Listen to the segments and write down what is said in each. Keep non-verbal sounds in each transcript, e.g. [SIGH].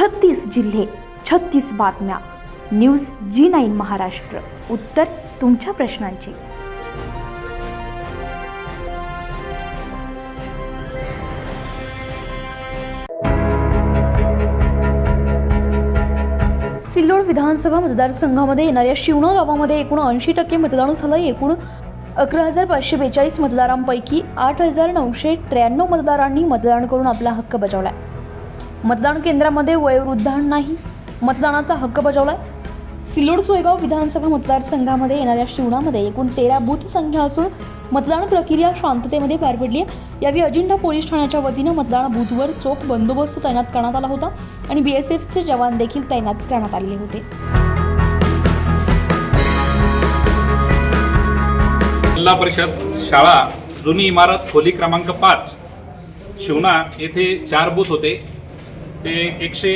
छत्तीस जिल्हे छत्तीस बातम्या. News G nine Maharashtra. उत्तर तुमच्या प्रश्नांची. सिल्लोड विधानसभा मतदारसंघामध्ये येणाऱ्या शिवणा गावामध्ये एकूण ऐंशी टक्के मतदान झालं एकूण अकरा हजार पाचशे बेचाळीस मतदारांपैकी आठ हजार नऊशे त्र्याण्णव मतदारांनी मतदान करून आपला हक्क बजावला आहे मतदान केंद्रामध्ये वयोवृद्धांनाही मतदानाचा हक्क बजावलाय. सिल्लोड सोयगाव विधानसभा मतदारसंघामध्ये येणाऱ्या शिवणामध्ये एकूण तेरा बूथ संख्या असून मतदान प्रक्रिया शांततेमध्ये पार पडली आहे यावेळी अजिंठा पोलीस ठाण्याच्या वतीनं मतदान बूथवर चोख बंदोबस्त तैनात करण्यात आला होता आणि बी एस एफचे जवान देखील तैनात करण्यात आलेले होते. जिल्हा परिषद शाळा जुनी इमारत खोली क्रमांक पाच शिवना येथे चार बूथ होते. ते एकशे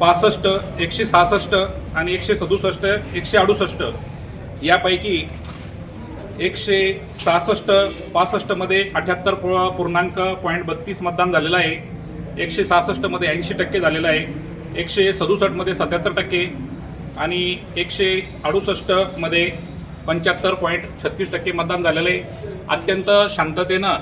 पासष्ट एकशे सहासष्ट आणि एकशे सदुसष्ट एकशे अडुसष्ट यापैकी एकशे सहासष्ट पासष्टमध्ये अठ्याहत्तर पूर्णांक पॉईंट बत्तीस मतदान झालेलं आहे. एकशे सहासष्टमध्ये ऐंशी टक्के झालेलं आहे. एकशे सदुसष्टमध्ये सत्याहत्तर टक्के आणि एकशे अडुसष्टमध्ये पंच्याहत्तर पॉईंट छत्तीस टक्के मतदान झालेलं आहे. अत्यंत शांततेनं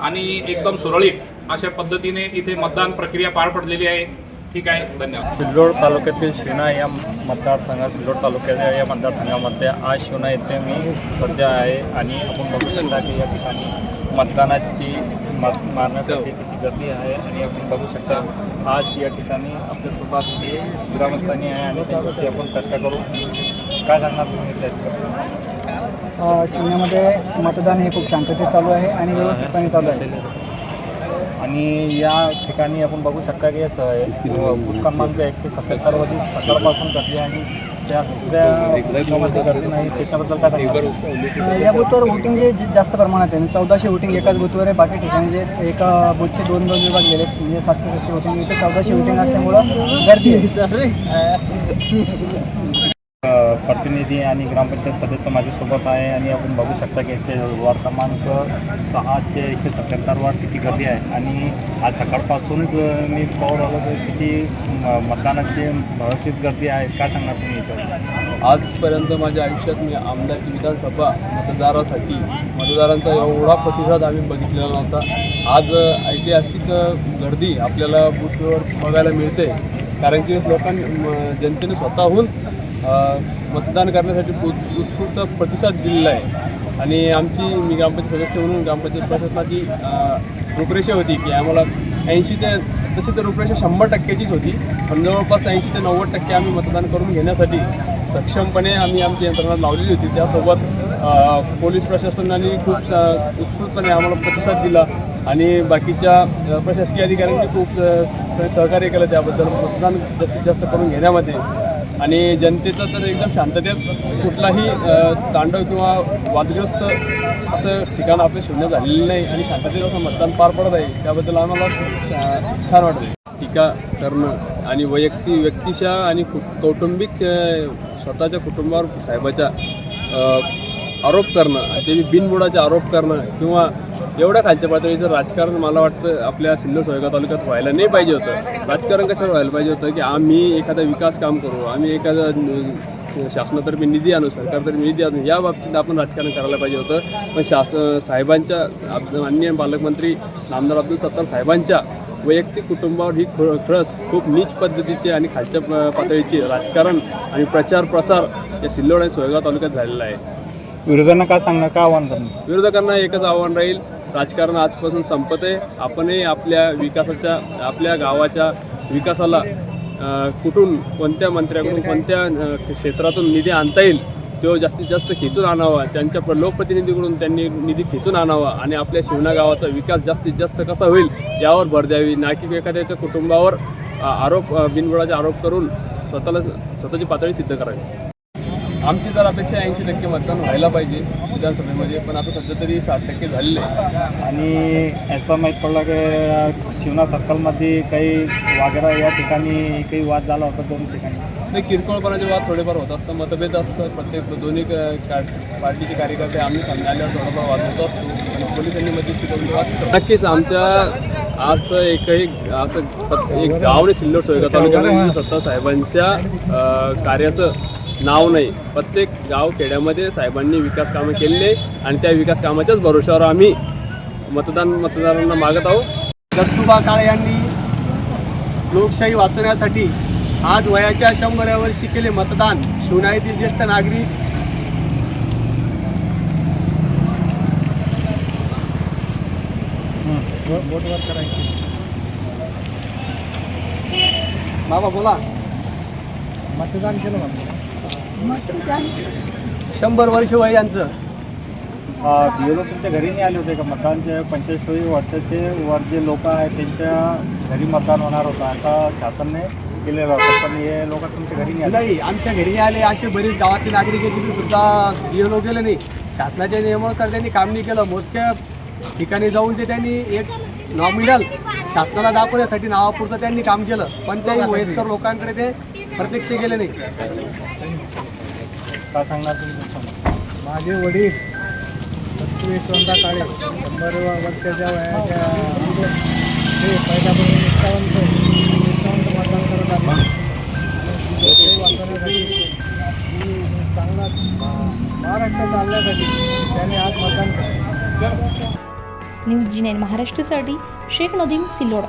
आणि एकदम सुरळीत अशा पद्धतीने इथे मतदान प्रक्रिया पार पडलेली आहे. ठीक आहे धन्यवाद. सिल्लोड तालुक्यातील शिवना या मतदारसंघात सिल्लोड तालुक्याच्या या मतदारसंघामध्ये आज शिवना येथे मी सध्या आहे आणि आपण बघू शकता की या ठिकाणी मतदानाची मत मारण्यासाठी किती गर्दी आहे आणि आपण बघू शकता आज या ठिकाणी आपल्यासोबत हे ग्रामस्थांनी आहे आणि त्यांच्याशी आपण चर्चा करू. काय सांगणार तुम्ही शिवण्यामध्ये मतदान हे खूप शांततेत चालू आहे आणि व्यवस्थितपणे चालू आहे. आणि या ठिकाणी आपण बघू शकता की बूथ क्रमांक एकशे सत्याहत्तरवरील सकाळपासून गर्दी आणि त्या दुसऱ्या बूथमध्ये गर्दी नाही त्याच्याबद्दल काय सांगणार? अ, या बूथवर वोटिंग जे जास्त प्रमाणात आहे चौदाशे वोटिंग एकाच बूथवर आहे बाकी ठिकाणी जे एका बूथचे दोन दोन विभाग गेले म्हणजे सातशे सातशे वोटिंग इथे चौदाशे वोटिंग असल्यामुळं गर्दी आहे. [LAUGHS] प्रतिनिधी आणि ग्रामपंचायत सदस्य माझ्यासोबत आहे आणि आपण बघू शकता की इथे वार्ड क्रमांक सहाशे एकशे सत्याहत्तर वार्ड किती गर्दी आहे. आणि आज सकाळपासूनच मी पाहून आलो तर किती म, मतदानाची गर्दी आहे. काय सांगणार तुम्ही इथं आजपर्यंत माझ्या आयुष्यात मी आमदारकी विधानसभा मतदारासाठी मतदारांचा एवढा प्रतिसाद आम्ही बघितलेला नव्हता. आज ऐतिहासिक गर्दी आपल्याला बूथवर बघायला मिळते. कारण की लोकांनी जनतेने स्वतःहून मतदान करण्यासाठी उत्स्फूर्त प्रतिसाद दिलेला आहे. आणि आमची मी ग्रामपंचायत सदस्य म्हणून ग्रामपंचायत प्रशासनाची रूपरेषा होती की आम्हाला ऐंशी ते तशी तर रूपरेषा शंभर टक्क्याचीच होती. पण जवळपास ऐंशी ते नव्वद टक्के आम्ही मतदान करून घेण्यासाठी सक्षमपणे आम्ही आमची यंत्रणा लावलेली होती. त्यासोबत पोलीस प्रशासनाने खूप स- उत्स्फूर्तपणे आम्हाला प्रतिसाद दिला आणि बाकीच्या प्रशासकीय अधिकाऱ्यांनी खूप सहकार्य केलं त्याबद्दल. मतदान जास्तीत जास्त करून घेण्यामध्ये आणि जनतेचं तर एकदम शांततेत कुठलाही तांडव किंवा वादग्रस्त असं ठिकाण आपले शून्य झालेलं नाही आणि शांततेत असं मतदान पार पडत आहे त्याबद्दल आम्हाला छान वाटतं टीका करणं आणि वैयक्तिक व्यक्तीच्या आणि कौटुंबिक स्वतःच्या कुटुंबावर साहेबाच्या आरोप करणं ते बिनबुडाचे आरोप करणं किंवा एवढ्या खालच्या पातळीचं राजकारण मला वाटतं आपल्या सिल्लोड सोयगाव तालुक्यात व्हायला नाही पाहिजे होतं. राजकारण कशावर व्हायला पाहिजे होतं की आम्ही एखादा विकास काम करू आम्ही एखादा शासनातर्फे निधी आणू सरकारतर्फे निधी आणू या बाबतीत आपण राजकारण करायला पाहिजे होतं. पण शास साहेबांच्या माननीय पालकमंत्री नामदार अब्दुल सत्तार साहेबांच्या वैयक्तिक कुटुंबावर ही ख- खरंच खूप नीच पद्धतीचे आणि खालच्या पातळीचे राजकारण आणि प्रचार प्रसार या सिल्लोड आणि सोयगाव तालुक्यात झालेला आहे. विरोधांना काय सांगणार? काय आव्हान करणार? विरोधकांना एकच आव्हान राहील राजकारण आजपासून संपत आहे. आपणही आपल्या विकासाच्या आपल्या गावाच्या विकासाला कुठून कोणत्या मंत्र्याकडून कोणत्या क्षेत्रातून निधी आणता येईल तो जास्तीत जास्त खेचून आणावा. त्यांच्या प्र- लोकप्रतिनिधीकडून त्यांनी निधी खेचून आणावा आणि आपल्या शिवना गावाचा विकास जास्तीत जास्त कसा होईल यावर भर द्यावी. ना की एखाद्याच्या कुटुंबावर आरोप बिनबुडाचे आरोप करून स्वतःला स्वतःची पातळी सिद्ध करावी. आमची तर अपेक्षा ऐंशी टक्के मतदान व्हायला पाहिजे विधानसभेमध्ये पण आता सध्या तरी साठ टक्के झालेलं आहे आणि असं माहीत पडलं की शिवना सर्कलमध्ये काही वागरा या ठिकाणी काही वाद झाला होता दोन ठिकाणी. ते किरकोळपणाचे वाद थोडेफार होत असतात मतभेद असतात. प्रत्येक दोन्ही पार्टीचे कार्यकर्ते आम्ही आल्यावर थोडाफार वाद होत असतो. आणि पोलिसांनी वाद करतात. नक्कीच आमच्या आज एकही असं एक गाव नाही सिल्लोड सोयगा तालुक्यामध्ये सत्ता साहेबांच्या कार्याचं नाव नाही. प्रत्येक गाव खेड्यामध्ये साहेबांनी विकास कामं केलेली आणि त्या विकास कामाच्याच भरोशावर आम्ही मतदान मतदारांना मागत आहोत. दत्तूबा काळे यांनी लोकशाही वाचवण्यासाठी आज वयाच्या शंभर वर्षी केले मतदान. शिवना येथील ज्येष्ठ नागरिक बाबा बोला. मतदान केलं शंभर वर्ष वय यांचं. बी लोक तुमच्या घरी नाही आले होते का? मतदानचे पंच्याऐंशी वर्षाचे वर जे लोक आहेत त्यांच्या घरी मतदान होणार होतं. आता शासनाने केलेलं होतं पण हे लोक तुमच्या घरी नाही आले. नाही आमच्या घरी नाही आले. असे बरेच गावातले नागरिक आहेत तिथे सुद्धा जीवन गेलं नाही. शासनाच्या नियमानुसार त्यांनी काम नाही केलं. मोजक्या ठिकाणी जाऊन ते त्यांनी एक नॉमिनल शासनाला दाखवण्यासाठी नावापुरतं त्यांनी काम केलं. पण ते वयस्कर लोकांकडे ते प्रत्यक्ष गेले नाही काय सांगणार तुम्ही माझे वडील सत्तू यशवंता काळे शंभर वर्षाच्या वयाच्या ते पहिल्यापासून निष्ठावंत निष्ठावंत मतदान करत वाचवण्यासाठी चांगला महाराष्ट्र चालण्यासाठी त्याने आज मतदान केलं. न्यूज जी नाईन महाराष्ट्रासाठी शेख नदीम सिल्लोडा.